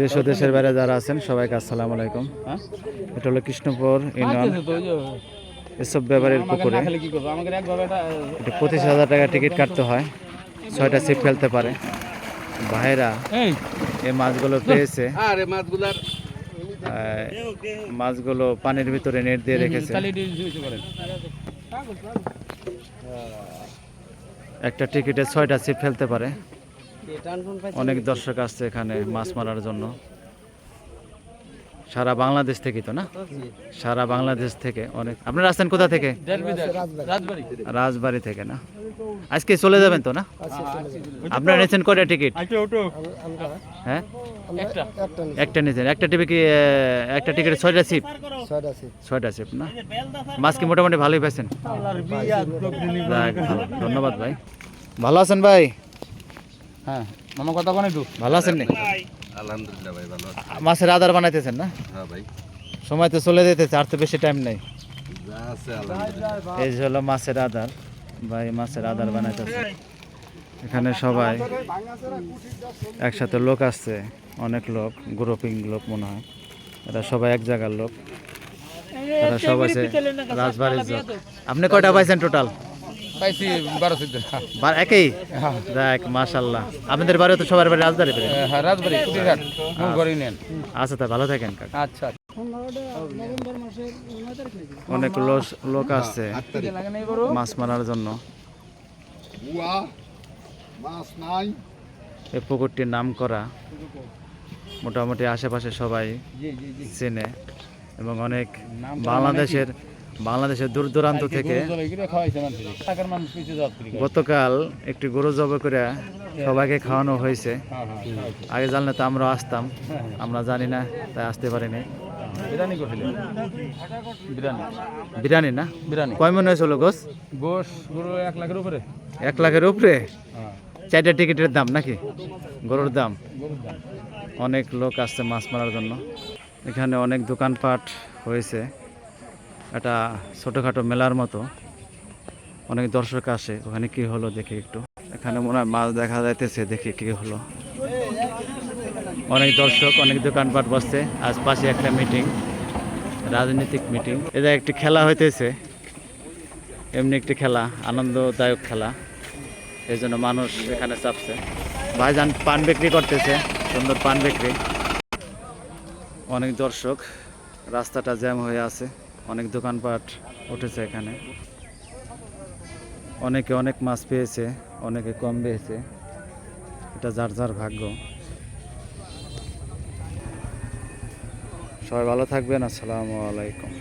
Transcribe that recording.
দেশ ও দেশের বাইরে যারা আছেন সবাইকে আসসালামু আলাইকুম। হ্যাঁ? এটা হলো কৃষ্ণপুর ইউনিয়ন। যে এসব ব্যাপারের পুকুরে। এটা পঁচিশ হাজার টাকা টিকিট কাটতে হয়। ছয়টা সিপ ফেলতে পারে। ভাইরা এই। মাছগুলো পেয়েছে। মাছগুলো পানির ভিতরে নেট দিয়ে রেখেছে। একটা টিকিটে ছয়টা সিপ ফেলতে পারে। অনেক দর্শক আসছে এখানে মাছ মারার জন্য। সারা বাংলাদেশ থেকে তো না? সারা বাংলাদেশ থেকে অনেক। আপনারা আসছেন কোথা থেকে? রাজবাড়ি রাজবাড়ি থেকে না? আজকে চলে যাবেন তো না? আপনারা নিয়েছেন কয়টা টিকিট? হ্যাঁ? একটা একটা নিয়েছেন। একটা টিভি কি একটা টিকিটে ছয়টা সিপ ছয়টা সিট সিপ না? মাছ কি মোটামুটি ভালোই পাইছেন? ধন্যবাদ ভাই। ভালো আছেন ভাই? হ্যাঁ মামা কথা কোন একটু। ভালো আছেন নি? আলহামদুলিল্লাহ ভাই ভালো আছি। মাছের আদার বানাইতেছেন না? হ্যাঁ ভাই। সময় তো চলে যেতেছে আর তো বেশি টাইম নেই। যা আছে আলহামদুলিল্লাহ। এই হলো মাছের আদার। ভাই মাছের আদার বানাইতেছে। এখানে সবাই একসাথে লোক আসছে অনেক লোক গ্রুপিং লোক মনে হয়। এরা সবাই এক জায়গার লোক। এরা সবাই আছে রাজবাড়ির আপনি কয়টা পাইছেন টোটাল পাইছি বারো চোদ্দ। একই? দেখ মাশাল্লাহ আপনাদের বাড়ি তো সবার বাড়ি রাজবাড়ি হ্যাঁ রাজবাড়ি কুটিরহাট মূল ঘরে নেন আচ্ছা তা ভালো থাকেন কাকা। আচ্ছা। অনেক লোক লোক আসছে মাছ মারার জন্য। এই পুকুরটির নাম করা মোটামুটি আশেপাশে সবাই জি জি জি। চেনে এবং অনেক বাংলাদেশের বাংলাদেশের দূর দূরান্ত থেকে গতকাল একটি গরু জব করে সবাইকে খাওয়ানো হয়েছে। হ্যাঁ হ্যাঁ আগে জানলে তো আমরা আসতাম। আমরা জানি না তাই আসতে পারিনি। বিরিয়ানি করছিলেন বিরিয়ানি। বিরিয়ানি না? বিরিয়ানি। কয় মনে হয়েছিল গোস? গোশ গরু এক লাখের উপরে। এক লাখের উপরে? হ্যাঁ। চারটা টিকিটের দাম নাকি? গরুর দাম। অনেক লোক আসছে মাছ মারার জন্য। এখানে অনেক দোকানপাট হয়েছে। এটা ছোটোখাটো মেলার মতো। অনেক দর্শক আসে, ওখানে কি হলো দেখি একটু। এখানে মনে হয় মাছ দেখা যাইতেছে, দেখি কি হলো। অনেক দর্শক, অনেক দোকানপাট বসছে। আজ পাশে একটা মিটিং রাজনৈতিক মিটিং এটা একটি খেলা হইতেছে। এমনি একটি খেলা, আনন্দদায়ক খেলা। এই জন্য মানুষ এখানে চাপছে। ভাইজান পান বিক্রি করতেছে, সুন্দর পান বিক্রি। অনেক দর্শক, রাস্তাটা জ্যাম হয়ে আছে। অনেক দোকানপাট উঠেছে এখানে। অনেকে অনেক মাছ পেয়েছে, অনেকে কম পেয়েছে। এটা যার যার ভাগ্য। সবাই ভালো থাকবেন, আসসালামু আলাইকুম।